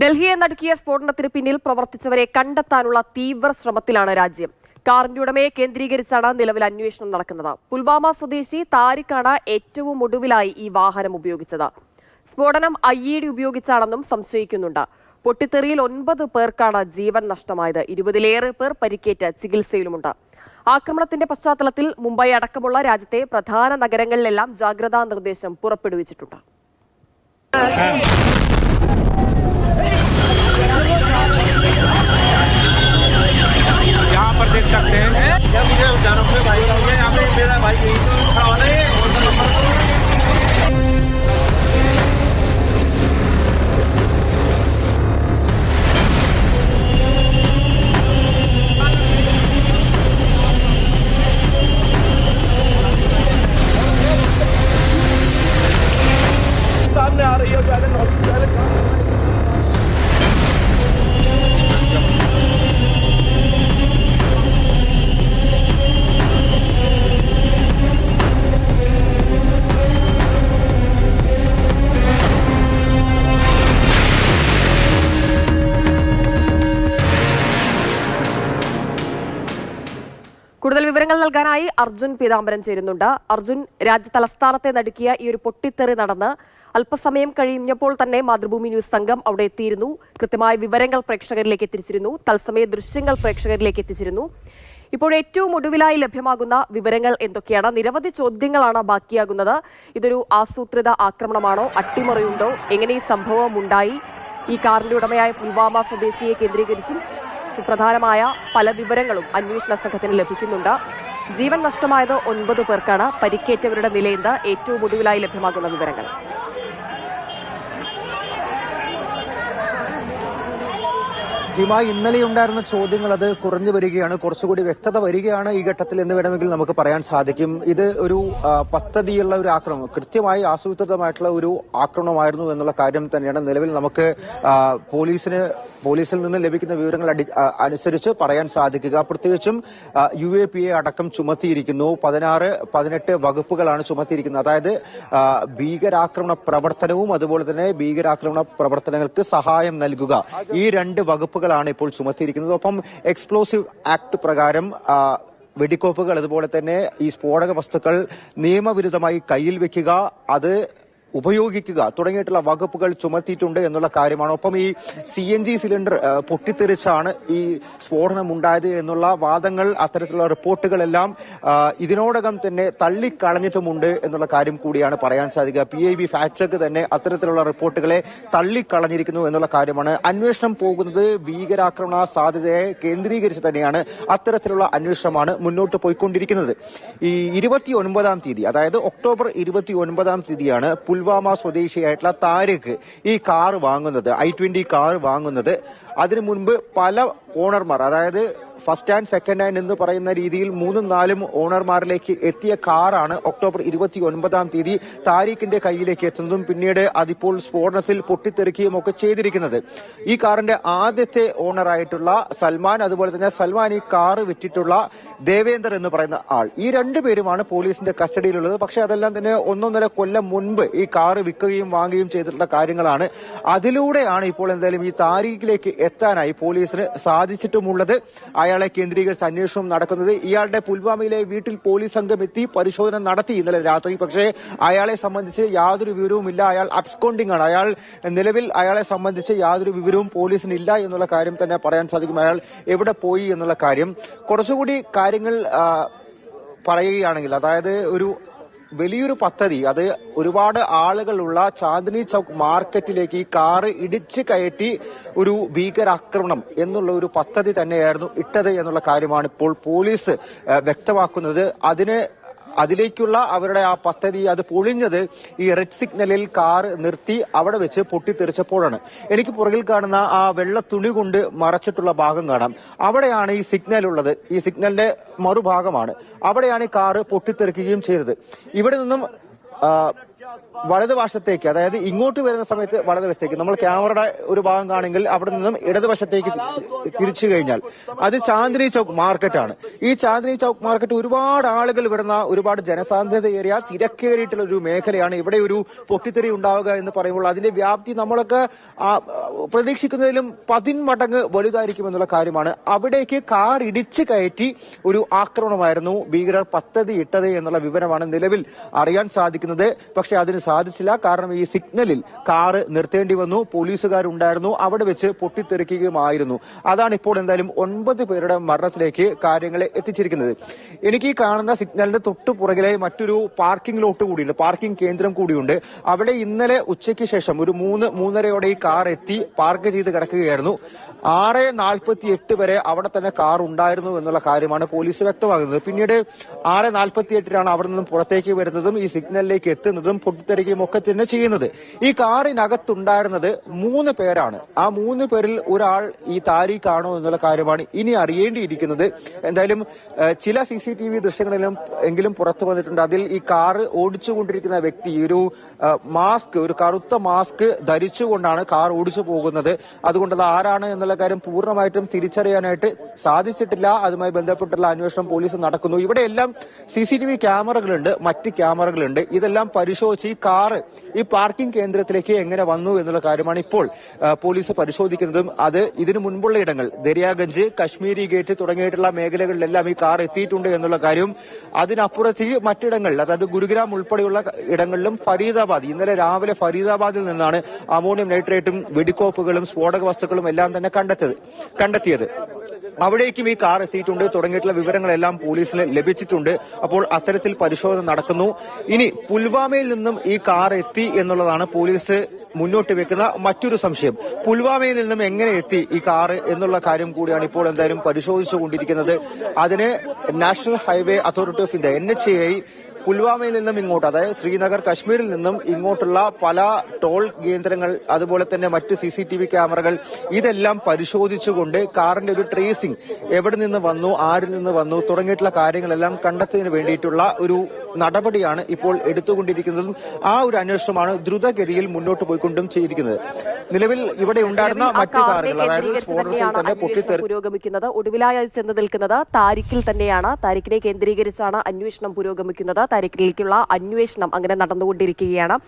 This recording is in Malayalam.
ഡൽഹിയെ നടുക്കിയ സ്ഫോടനത്തിന് പിന്നിൽ പ്രവർത്തിച്ചവരെ കണ്ടെത്താനുള്ള തീവ്ര ശ്രമത്തിലാണ് രാജ്യം. കാറിന്റെ ഉടമയെ കേന്ദ്രീകരിച്ചാണ് നിലവിൽ അന്വേഷണം നടക്കുന്നത്. പുൽവാമ സ്വദേശി താരിഖാണ് ഏറ്റവും ഒടുവിലായി ഈ വാഹനം ഉപയോഗിച്ചത്. സ്ഫോടനം ഐ ഇ ഡി ഉപയോഗിച്ചാണെന്നും സംശയിക്കുന്നുണ്ട്. പൊട്ടിത്തെറിയിൽ ഒൻപത് പേർക്കാണ് ജീവൻ നഷ്ടമായത്. ഇരുപതിലേറെ പേർ പരിക്കേറ്റ് ചികിത്സയിലുമുണ്ട്. ആക്രമണത്തിന്റെ പശ്ചാത്തലത്തിൽ മുംബൈ അടക്കമുള്ള രാജ്യത്തെ പ്രധാന നഗരങ്ങളിലെല്ലാം ജാഗ്രതാ നിർദ്ദേശം പുറപ്പെടുവിച്ചിട്ടുണ്ട്. देख सकते हैं। भाई का यहाँ पे मेरा भाई खड़ा होना है। सामने आ रही है बैलन നൽകാനായി അർജുൻ പീതാംബരൻ ചേരുന്നുണ്ട്. അർജുൻ രാജ്യ തലസ്ഥാനത്തെ നടുക്കിയ ഈ ഒരു പൊട്ടിത്തെറി നടന്ന് അല്പസമയം കഴിഞ്ഞപ്പോൾ തന്നെ മാതൃഭൂമി ന്യൂസ് സംഘം അവിടെ എത്തിയിരുന്നു. കൃത്യമായ വിവരങ്ങൾ പ്രേക്ഷകരിലേക്ക് എത്തിച്ചിരുന്നു. തത്സമയ ദൃശ്യങ്ങൾ പ്രേക്ഷകരിലേക്ക് എത്തിച്ചിരുന്നു. ഇപ്പോൾ ഏറ്റവും ഒടുവിലായി ലഭ്യമാകുന്ന വിവരങ്ങൾ എന്തൊക്കെയാണ്? നിരവധി ചോദ്യങ്ങളാണ് ബാക്കിയാകുന്നത്. ഇതൊരു ആസൂത്രിത ആക്രമണമാണോ? അട്ടിമറിയുണ്ടോ? എങ്ങനെ ഈ സംഭവം ഉണ്ടായി? ഈ കാറിന്റെ ഉടമയായ പുൽവാമ സ്വദേശിയെ കേന്ദ്രീകരിച്ചും സുപ്രധാനമായ പല വിവരങ്ങളും അന്വേഷണ സംഘത്തിന് ലഭിക്കുന്നുണ്ട്. ജീവൻ നഷ്ടമായത് ഒൻപത് പേർക്കാണ് പരിക്കേറ്റവരുടെ നിലയെന്ന് ഏറ്റവും ഒടുവിലായി ലഭ്യമാകുന്ന വിവരങ്ങൾ. ഹിമ ഇന്നലെ ഉണ്ടായിരുന്ന ചോദ്യങ്ങൾ അത് കുറഞ്ഞു വരികയാണ് കുറച്ചുകൂടി വ്യക്തത വരികയാണ് ഈ ഘട്ടത്തിൽ എന്ന് വേണമെങ്കിൽ നമുക്ക് പറയാൻ സാധിക്കും. ഇത് ഒരു പദ്ധതിയുള്ള ഒരു ആക്രമണം കൃത്യമായി ആസൂത്രിതമായിട്ടുള്ള ഒരു ആക്രമണമായിരുന്നു എന്നുള്ള കാര്യം തന്നെയാണ് നിലവിൽ നമുക്ക് പോലീസിന് പോലീസിൽ നിന്ന് ലഭിക്കുന്ന വിവരങ്ങൾ അനുസരിച്ച് പറയാൻ സാധിക്കുക. പ്രത്യേകിച്ചും യു എ പി എ അടക്കം ചുമത്തിയിരിക്കുന്നു. പതിനാറ് പതിനെട്ട് വകുപ്പുകളാണ് ചുമത്തിയിരിക്കുന്നത്. അതായത് ഭീകരാക്രമണ പ്രവർത്തനവും അതുപോലെ തന്നെ ഭീകരാക്രമണ പ്രവർത്തനങ്ങൾക്ക് സഹായം നൽകുക. ഈ രണ്ട് വകുപ്പുകളാണ് ഇപ്പോൾ ചുമത്തിയിരിക്കുന്നത്. ഒപ്പം എക്സ്പ്ലോസീവ് ആക്ട് പ്രകാരം വെടിക്കോപ്പുകൾ അതുപോലെ തന്നെ ഈ സ്ഫോടക വസ്തുക്കൾ നിയമവിരുദ്ധമായി കയ്യിൽ വെക്കുക. അത് ഉപയോഗിക്കുക തുടങ്ങിയിട്ടുള്ള വകുപ്പുകൾ ചുമത്തിയിട്ടുണ്ട് എന്നുള്ള കാര്യമാണ്. ഒപ്പം ഈ സി എൻ ജി സിലിണ്ടർ പൊട്ടിത്തെറിച്ചാണ് ഈ സ്ഫോടനം ഉണ്ടായത് എന്നുള്ള വാദങ്ങൾ അത്തരത്തിലുള്ള റിപ്പോർട്ടുകളെല്ലാം ഇതിനോടകം തന്നെ തള്ളിക്കളഞ്ഞിട്ടുമുണ്ട് എന്നുള്ള കാര്യം കൂടിയാണ് പറയാൻ സാധിക്കുക. P I B fact check തന്നെ അത്തരത്തിലുള്ള റിപ്പോർട്ടുകളെ തള്ളിക്കളഞ്ഞിരിക്കുന്നു എന്നുള്ള കാര്യമാണ്. അന്വേഷണം പോകുന്നത് ഭീകരാക്രമണ സാധ്യതയെ കേന്ദ്രീകരിച്ച് തന്നെയാണ് അത്തരത്തിലുള്ള അന്വേഷണമാണ് മുന്നോട്ട് പോയിക്കൊണ്ടിരിക്കുന്നത്. ഈ ഇരുപത്തി ഒൻപതാം തീയതി അതായത് ഒക്ടോബർ ഇരുപത്തി ഒൻപതാം തീയതിയാണ് സ്വദേശിയായിട്ടുള്ള താരിഖ് ഈ കാർ വാങ്ങുന്നത് ഐ ട്വന്റി കാർ വാങ്ങുന്നത്. അതിനു മുൻപ് പല ഓണർമാർ അതായത് ഫസ്റ്റ് ഹാൻഡ് സെക്കൻഡ് ഹാൻഡ് എന്ന് പറയുന്ന രീതിയിൽ മൂന്നും നാലും ഓണർമാരിലേക്ക് എത്തിയ കാറാണ് ഒക്ടോബർ ഇരുപത്തി ഒൻപതാം തീയതി താരിഖിന്റെ കയ്യിലേക്ക് എത്തുന്നതും പിന്നീട് അതിപ്പോൾ സ്ഫോടനത്തിൽ പൊട്ടിത്തെറിക്കുകയും ഒക്കെ ചെയ്തിരിക്കുന്നത്. ഈ കാറിന്റെ ആദ്യത്തെ ഓണറായിട്ടുള്ള സൽമാൻ അതുപോലെ തന്നെ സൽമാൻ ഈ കാറ് വിറ്റിട്ടുള്ള ദേവേന്ദർ എന്ന് പറയുന്ന ആൾ. ഈ രണ്ടുപേരുമാണ് പോലീസിന്റെ കസ്റ്റഡിയിലുള്ളത്. പക്ഷെ അതെല്ലാം തന്നെ ഒന്നൊന്നര കൊല്ലം മുൻപ് ഈ കാറ് വിൽക്കുകയും വാങ്ങുകയും ചെയ്തിട്ടുള്ള കാര്യങ്ങളാണ്. അതിലൂടെയാണ് ഇപ്പോൾ എന്തായാലും ഈ താരീഖിലേക്ക് എത്താനായി പോലീസിന് സാധിച്ചിട്ടുമുള്ളത്. അയാളെ കേന്ദ്രീകരിച്ച് അന്വേഷണം നടക്കുന്നത് ഇയാളുടെ പുൽവാമയിലെ വീട്ടിൽ പോലീസ് സംഘം എത്തി പരിശോധന നടത്തി ഇന്നലെ രാത്രി. പക്ഷേ അയാളെ സംബന്ധിച്ച് യാതൊരു വിവരവുമില്ല അയാൾ അബ്സ്കോണ്ടിംഗ് ആണ്. അയാൾ നിലവിൽ അയാളെ സംബന്ധിച്ച് യാതൊരു വിവരവും പോലീസിന് ഇല്ല എന്നുള്ള കാര്യം തന്നെ പറയാൻ സാധിക്കും. അയാൾ എവിടെ പോയി എന്നുള്ള കാര്യം. കുറച്ചുകൂടി കാര്യങ്ങൾ പറയുകയാണെങ്കിൽ അതായത് ഒരു വലിയൊരു പദ്ധതി അത് ഒരുപാട് ആളുകളുള്ള ചാന്ദിനി ചൗക്ക് മാർക്കറ്റിലേക്ക് ഈ കാറ് ഇടിച്ച് കയറ്റി ഒരു ഭീകരാക്രമണം എന്നുള്ള ഒരു പദ്ധതി തന്നെയായിരുന്നു ഇട്ടത് എന്നുള്ള കാര്യമാണ് ഇപ്പോൾ പോലീസ് വ്യക്തമാക്കുന്നത്. അതിന് അതിലേക്കുള്ള അവരുടെ ആ പദ്ധതി അത് പൊളിഞ്ഞത് ഈ റെഡ് സിഗ്നലിൽ കാർ നിർത്തി അവിടെ വെച്ച് പൊട്ടിത്തെറിച്ചപ്പോഴാണ്. എനിക്ക് പുറകിൽ കാണുന്ന ആ വെള്ള തുണി കൊണ്ട് മറച്ചിട്ടുള്ള ഭാഗം കാണാം. അവിടെയാണ് ഈ സിഗ്നൽ ഉള്ളത്. ഈ സിഗ്നലിന്റെ മറുഭാഗമാണ്. അവിടെയാണ് ഈ കാറ് പൊട്ടിത്തെറിക്കുകയും ചെയ്തത്. ഇവിടെ നിന്നും വലതുവശത്തേക്ക് അതായത് ഇങ്ങോട്ട് വരുന്ന സമയത്ത് വലതുവശത്തേക്ക്. നമ്മൾ ക്യാമറയുടെ ഒരു ഭാഗം കാണെങ്കിൽ അവിടെ നിന്നും ഇടതുവശത്തേക്ക് തിരിച്ചു കഴിഞ്ഞാൽ. അത് ചാന്ദിനി ചൗക്ക് മാർക്കറ്റാണ്. ഈ ചാന്ദിനി ചൗക്ക് മാർക്കറ്റ് ഒരുപാട് ആളുകൾ വരുന്ന ഒരുപാട് ജനസാന്ദ്രതയേറിയ തിരക്കേറിയിട്ടുള്ള ഒരു മേഖലയാണ്. ഇവിടെ ഒരു പൊട്ടിത്തെറി ഉണ്ടാവുക എന്ന് പറയുമ്പോൾ അതിന്റെ വ്യാപ്തി നമ്മളൊക്കെ പ്രതീക്ഷിക്കുന്നതിലും പതിന്മടങ്ങ് വലുതായിരിക്കും എന്നുള്ള കാര്യമാണ്. അവിടേക്ക് കാർ ഇടിച്ചു കയറ്റി ഒരു ആക്രമണമായിരുന്നു. ഭീകരർ പദ്ധതി ഇട്ടത് എന്നുള്ള വിവരമാണ് നിലവിൽ അറിയാൻ സാധിക്കുന്നത്. പക്ഷെ അതിന് സാധിച്ചില്ല. കാരണം ഈ സിഗ്നലിൽ കാറ് നിർത്തേണ്ടി വന്നു. പോലീസുകാരുണ്ടായിരുന്നു. അവിടെ വെച്ച് പൊട്ടിത്തെറിക്കുകയുമായിരുന്നു. അതാണ് ഇപ്പോൾ എന്തായാലും ഒൻപത് പേരുടെ മരണത്തിലേക്ക് കാര്യങ്ങളെ എത്തിച്ചിരിക്കുന്നത്. എനിക്ക് ഈ കാണുന്ന സിഗ്നലിന്റെ തൊട്ടു പുറകിലെ മറ്റൊരു പാർക്കിംഗ് ലോട്ട് കൂടിയുണ്ട്. പാർക്കിംഗ് കേന്ദ്രം കൂടിയുണ്ട്. അവിടെ ഇന്നലെ ഉച്ചയ്ക്ക് ശേഷം ഒരു മൂന്ന് മൂന്നരയോടെ ഈ കാർ എത്തി പാർക്ക് ചെയ്ത് കിടക്കുകയായിരുന്നു. ആറ് നാൽപ്പത്തി എട്ട് വരെ അവിടെ തന്നെ കാർ ഉണ്ടായിരുന്നു എന്നുള്ള കാര്യമാണ് പോലീസ് വ്യക്തമാക്കുന്നത് പിന്നീട് ആറ് നാൽപ്പത്തി എട്ടിനാണ് അവിടെ നിന്നും പുറത്തേക്ക് വരുന്നതും ഈ സിഗ്നലിലേക്ക് എത്തുന്നതും പൊട്ടിത്തെറിക്കുകയും ഒക്കെ തന്നെ ചെയ്യുന്നത്. ഈ കാറിനകത്തുണ്ടായിരുന്നത് മൂന്ന് പേരാണ്. ആ മൂന്ന് പേരിൽ ഒരാൾ ഈ താരിഖാണോ എന്നുള്ള കാര്യമാണ് ഇനി അറിയേണ്ടിയിരിക്കുന്നത്. എന്തായാലും ചില സി സി ടി വി ദൃശ്യങ്ങളിലും എങ്കിലും പുറത്തു വന്നിട്ടുണ്ട്. അതിൽ ഈ കാറ് ഓടിച്ചുകൊണ്ടിരിക്കുന്ന വ്യക്തി ഒരു മാസ്ക് ഒരു കറുത്ത മാസ്ക് ധരിച്ചുകൊണ്ടാണ് കാർ ഓടിച്ചു പോകുന്നത്. അതുകൊണ്ട് അത് ആരാണ് എന്നുള്ള കാര്യം പൂർണമായിട്ടും തിരിച്ചറിയാനായിട്ട് സാധിച്ചിട്ടില്ല. അതുമായി ബന്ധപ്പെട്ടുള്ള അന്വേഷണം പോലീസ് നടക്കുന്നു. ഇവിടെയെല്ലാം സി സി ടി വി ക്യാമറകളുണ്ട്. മറ്റ് ക്യാമറകളുണ്ട്. ഇതെല്ലാം പരിശോധിച്ച് ഈ കാറ് ഈ പാർക്കിംഗ് കേന്ദ്രത്തിലേക്ക് എങ്ങനെ വന്നു എന്നുള്ള കാര്യമാണ് ഇപ്പോൾ പോലീസ് പരിശോധിക്കുന്നതും അത് ഇതിനു മുൻപുള്ള ഇടങ്ങൾ ദരിയാഗഞ്ച് കശ്മീരി ഗേറ്റ് തുടങ്ങിയിട്ടുള്ള മേഖലകളിലെല്ലാം ഈ കാർ എത്തിയിട്ടുണ്ട് എന്നുള്ള കാര്യം അതിനപ്പുറത്തേക്ക് മറ്റിടങ്ങളിൽ അതായത് ഗുരുഗ്രാം ഉൾപ്പെടെയുള്ള ഇടങ്ങളിലും ഫരീദാബാദ് ഇന്നലെ രാവിലെ ഫരീദാബാദിൽ നിന്നാണ് അമോണിയം നൈട്രേറ്റും വെടിക്കോപ്പുകളും സ്ഫോടക വസ്തുക്കളും എല്ലാം തന്നെ കണ്ടെത്തിയത് കണ്ടെത്തിയത്. അവിടേക്കും ഈ കാർ എത്തിയിട്ടുണ്ട്. തുടങ്ങിയിട്ടുള്ള വിവരങ്ങളെല്ലാം പോലീസിന് ലഭിച്ചിട്ടുണ്ട്. അപ്പോൾ അത്തരത്തിൽ പരിശോധന നടക്കുന്നു. ഇനി പുൽവാമയിൽ നിന്നും ഈ കാർ എത്തി എന്നുള്ളതാണ് പോലീസ് മുന്നോട്ട് വെക്കുന്ന മറ്റൊരു സംശയം. പുൽവാമയിൽ നിന്നും എങ്ങനെ എത്തി ഈ കാർ എന്നുള്ള കാര്യം കൂടിയാണ് ഇപ്പോൾ എന്തായാലും പരിശോധിച്ചുകൊണ്ടിരിക്കുന്നത്. അതിന് National Highway Authority of India N H I പുൽവാമയിൽ നിന്നും ഇങ്ങോട്ട് അതായത് ശ്രീനഗർ കശ്മീരിൽ നിന്നും ഇങ്ങോട്ടുള്ള പല ടോൾ കേന്ദ്രങ്ങൾ അതുപോലെ തന്നെ മറ്റ് സി ക്യാമറകൾ ഇതെല്ലാം പരിശോധിച്ചുകൊണ്ട് കാറിന്റെ ഒരു ട്രേസിംഗ് എവിടെ നിന്ന് വന്നു ആരിൽ നിന്ന് വന്നു തുടങ്ങിയിട്ടുള്ള കാര്യങ്ങളെല്ലാം കണ്ടെത്തുന്നതിന് വേണ്ടിയിട്ടുള്ള ഒരു നടപടിയാണ് ഇപ്പോൾ എടുത്തുകൊണ്ടിരിക്കുന്നതും ആ ഒരു അന്വേഷണമാണ് ദ്രുതഗതിയിൽ മുന്നോട്ട് പോയിക്കൊണ്ടും ചെയ്തിരിക്കുന്നത്. നിലവിൽ ഇവിടെ ഉണ്ടായിരുന്ന മറ്റു കാറുകൾ അതായത് സ്ഫോടനത്തിൽ തന്നെ പൊട്ടിത്തെറി പുരോഗമിക്കുന്നത്. ഒടുവിലായി ചെന്ന് നിൽക്കുന്നത് താരിഖിൽ തന്നെയാണ്. താരിഖിനെ കേന്ദ്രീകരിച്ചാണ് അന്വേഷണം പുരോഗമിക്കുന്നത്. താരിഖിലേക്കുള്ള അന്വേഷണം അങ്ങനെ നടന്നുകൊണ്ടിരിക്കുകയാണ്.